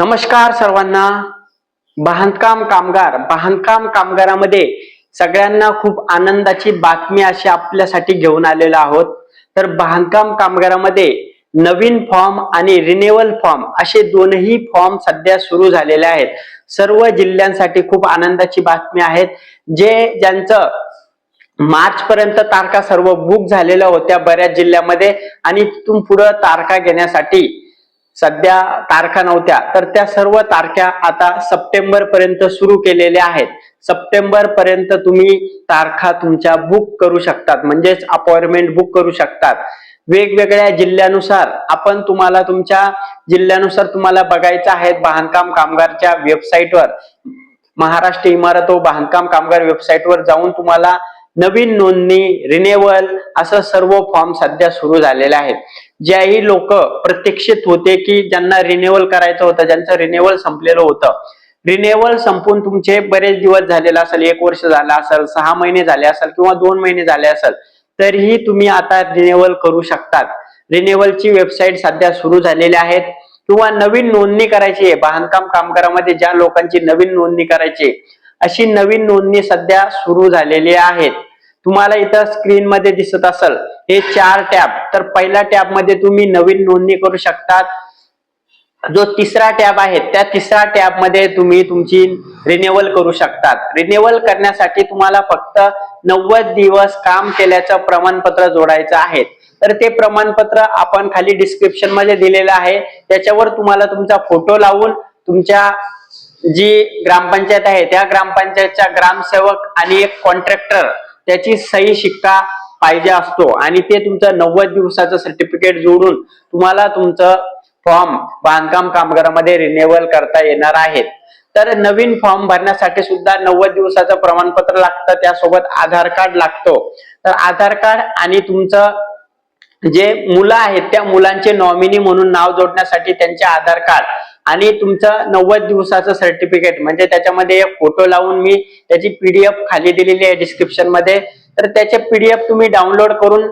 नमस्कार सर्वांना. बांधकाम कामगार बांधकाम कामगारामध्ये सगळ्यांना खूप आनंदाची बातमी अशी आपल्यासाठी घेऊन आलेलो आहोत. तर बांधकाम कामगारामध्ये नवीन फॉर्म आणि रिन्युअल फॉर्म असे दोनही फॉर्म सध्या सुरू झालेले आहेत. सर्व जिल्ह्यांसाठी खूप आनंदाची बातमी आहेत. जे ज्यांचं मार्च पर्यंत तारखा सर्व बुक झालेल्या होत्या बऱ्याच जिल्ह्यामध्ये आणि तिथून पुढं तारखा घेण्यासाठी सध्या तारखा नव्हत्या तर त्या सर्व तारख्या आता सप्टेंबर पर्यंत सुरू केलेल्या आहेत. सप्टेंबर पर्यंत तुम्ही तारखा तुमच्या बुक करू शकतात म्हणजेच अपॉइंटमेंट बुक करू शकतात. वेगवेगळ्या जिल्ह्यानुसार आपण तुम्हाला तुमच्या जिल्ह्यानुसार तुम्हाला बघायचं आहे बांधकाम कामगारच्या वेबसाईटवर महाराष्ट्र इमारत व बांधकाम कामगार वेबसाईटवर जाऊन तुम्हाला नवीन नोंदणी रिनेवल असं सर्व फॉर्म सध्या सुरू झालेले आहेत. ज्याही लोक प्रतीक्षित होते की ज्यांना रिनेवल करायचं होतं ज्यांचं रिनेवल संपलेलं होतं. रिनेवल संपून तुमचे बरेच दिवस झालेला असेल एक वर्ष झालं असेल सहा महिने झाले असेल किंवा दोन महिने झाले असेल तरीही तुम्ही आता रिनेवल करू शकतात. रिनेवलची वेबसाईट सध्या सुरू झालेली आहेत. किंवा नवीन नोंदणी करायची आहे बांधकाम कामगारामध्ये ज्या लोकांची नवीन नोंदणी करायची आहे, अशी नवीन नोंदणी सध्या सुरू झालेली आहेत. तुम्हाला इथं स्क्रीन मध्ये दिसत असेल हे चार टॅब. तर पहिल्या टॅबमध्ये तुम्ही नवीन नोंदणी करू शकतात. जो तिसरा टॅब आहे त्या तिसऱ्या टॅबमध्ये तुम्ही तुमची रिन्युअल करू शकतात. रिन्युअल करण्यासाठी तुम्हाला फक्त नव्वद दिवस काम केल्याचं प्रमाणपत्र जोडायचं आहे. तर ते प्रमाणपत्र आपण खाली डिस्क्रिप्शनमध्ये दिलेलं आहे. त्याच्यावर तुम्हाला तुमचा फोटो लावून तुमच्या जी ग्रामपंचायत आहे त्या ग्रामपंचायतच्या ग्रामसेवक आणि एक कॉन्ट्रॅक्टर त्याची सही शिक्का पाहिजे असतो. आणि ते तुमचं नव्वद दिवसाचं सर्टिफिकेट जोडून तुम्हाला तुमचं फॉर्म बांधकाम कामगारामध्ये रिन्युअल करता येणार आहेत. तर नवीन फॉर्म भरण्यासाठी सुद्धा नव्वद दिवसाचं प्रमाणपत्र लागतं त्यासोबत आधार कार्ड लागतो. तर आधार कार्ड आणि तुमचं जे मुलं आहेत त्या मुलांचे नॉमिनी म्हणून नाव जोडण्यासाठी त्यांचे आधार कार्ड आणि तुमचं नव्वद दिवसाचं सर्टिफिकेट म्हणजे त्याच्यामध्ये एक फोटो लावून मी त्याची पीडीएफ खाली दिलेली आहे डिस्क्रिप्शनमध्ये. तर त्याचे पीडीएफ तुम्ही डाउनलोड करून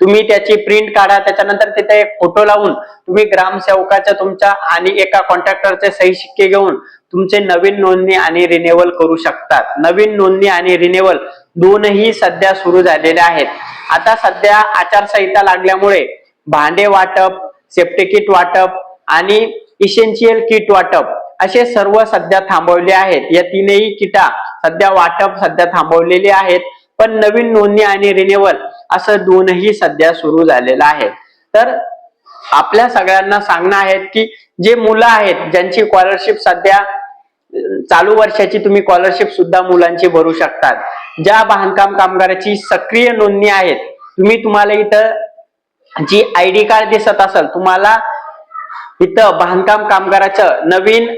तुम्ही त्याची प्रिंट काढा. त्याच्यानंतर तिथे एक फोटो लावून तुम्ही ग्रामसेवकाच्या तुमच्या आणि एका कॉन्ट्रॅक्टरचे सही शिक्के घेऊन तुमचे नवीन नोंदणी आणि रिन्युअल करू शकतात. नवीन नोंदणी आणि रिन्युअल दोनही सध्या सुरू झालेले आहेत. आता सध्या आचारसंहिता लागल्यामुळे भांडे वाटप सेफ्टी किट वाटप आणि इसेन्शियल किट वाटप. असे सर्व सध्या थांबवले आहेत. या तीनही किटा सध्या वाटप सध्या थांबवलेले आहेत. पण नवीन नोंदणी आणि रिनेवल असं दोनही सध्या सुरू झालेलं आहे. तर आपल्या सगळ्यांना सांगणं आहे की जे मुलं आहेत ज्यांची स्कॉलरशिप सध्या चालू वर्षाची तुम्ही स्कॉलरशिप सुद्धा मुलांची भरू शकतात. ज्या बांधकाम कामगाराची सक्रिय नोंदणी आहेत तुम्ही तुम्हाला इथं जी आय डी कार्ड दिसत असेल तुम्हाला इथं बांधकाम कामगाराचं नवीन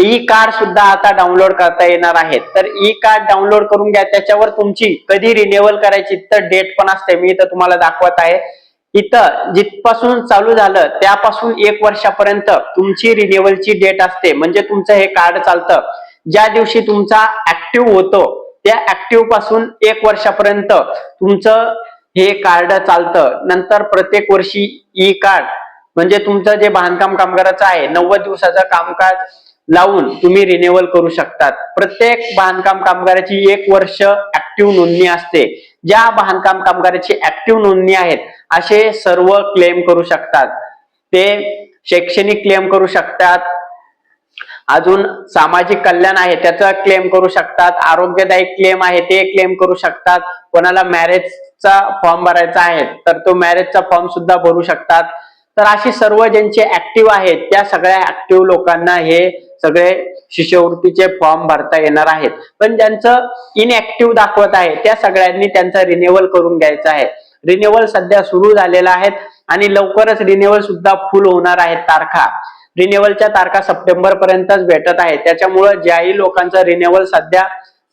ई कार्ड सुद्धा आता डाउनलोड करता येणार आहे. तर ई कार्ड डाउनलोड करून घ्या. त्याच्यावर तुमची कधी रिन्युअल करायची तर डेट पण असते. मी इथं तुम्हाला दाखवत आहे. इथं जिथपासून चालू झालं त्यापासून एक वर्षापर्यंत तुमची रिन्युअलची डेट असते. म्हणजे तुमचं हे कार्ड चालतं. ज्या दिवशी तुमचा ऍक्टिव्ह होतो त्या ऍक्टिव्हपासून एक वर्षापर्यंत तुमचं हे कार्ड चालतं. नंतर प्रत्येक वर्षी ई कार्ड म्हणजे तुमचं जे बांधकाम कामगाराचं आहे नव्वद दिवसाचं कामकाज लावून तुम्ही रिन्युअल करू शकतात. प्रत्येक बांधकाम कामगाराची एक वर्ष ऍक्टिव्ह नोंदणी असते. ज्या बांधकाम कामगाराची ऍक्टिव्ह नोंदणी आहेत असे सर्व क्लेम करू शकतात. ते शैक्षणिक क्लेम करू शकतात. अजून सामाजिक कल्याण आहे त्याचा क्लेम करू शकतात. आरोग्यदायी क्लेम आहे ते क्लेम करू शकतात. कोणाला मॅरेजचा फॉर्म भरायचा आहे तर तो मॅरेजचा फॉर्म सुद्धा भरू शकतात. तर अशी सर्व ज्यांचे ऍक्टिव्ह आहेत त्या सगळ्या ऍक्टिव्ह लोकांना हे सगळे शिष्यवृत्तीचे फॉर्म भरता येणार आहेत. पण ज्यांचं इनऍक्टिव्ह दाखवत आहे त्या सगळ्यांनी त्यांचा रिन्युअल करून घ्यायचा आहे. रिन्युअल सध्या सुरू झालेला आहे आणि लवकरच रिन्युअल सुद्धा फुल होणार आहेत तारखा. रिन्युअलच्या तारखा सप्टेंबर पर्यंतच भेटत आहे. त्याच्यामुळं ज्याही लोकांचं रिन्युअल सध्या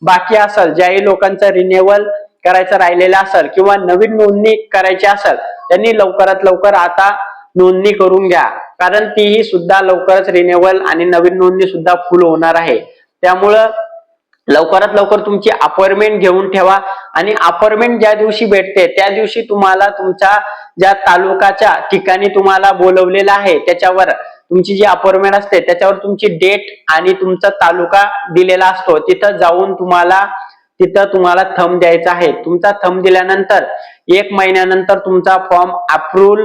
बाकी असेल ज्याही लोकांचं रिन्युअल करायचं राहिलेलं असेल किंवा नवीन नोंदणी करायची असेल त्यांनी लवकरात लवकर आता नोंदणी करून घ्या. कारण तीही सुद्धा लवकरच रिन्युअल आणि नवीन नोंदणी सुद्धा फुल होणार आहे. त्यामुळं लवकरात लवकर तुमची अपॉइंटमेंट घेऊन ठेवा आणि अपॉइंटमेंट ज्या दिवशी भेटते त्या दिवशी तुम्हाला तुमच्या ज्या तालुकाच्या ठिकाणी तुम्हाला बोलवलेलं आहे त्याच्यावर तुमची जी अपॉइंटमेंट असते त्याच्यावर तुमची डेट आणि तुमचा तालुका दिलेला असतो तिथं जाऊन तुम्हाला तिथं तुम्हाला थंब द्यायचा आहे. तुमचा थंब दिल्यानंतर एक महिन्यानंतर तुमचा फॉर्म अप्रूव्ह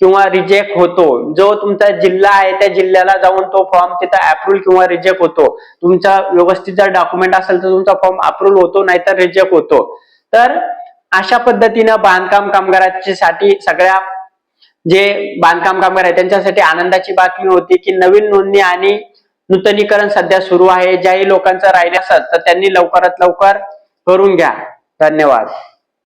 किंवा रिजेक्ट होतो. जो तुमचा जिल्हा आहे त्या जिल्ह्याला जाऊन तो फॉर्म तिथं अप्रूव्ह किंवा रिजेक्ट होतो. तुमचा व्यवस्थित जर डॉक्युमेंट असेल तर तुमचा फॉर्म अप्रूव्ह होतो नाहीतर रिजेक्ट होतो. तर अशा पद्धतीनं बांधकाम कामगारांच्या साठी सगळ्या जे बांधकाम कामगार आहे त्यांच्यासाठी आनंदाची बातमी होती की नवीन नोंदणी आणि नूतनीकरण सध्या सुरू आहे. ज्याही लोकांचं राहिले असत तर त्यांनी लवकरात लवकर करून घ्या. धन्यवाद.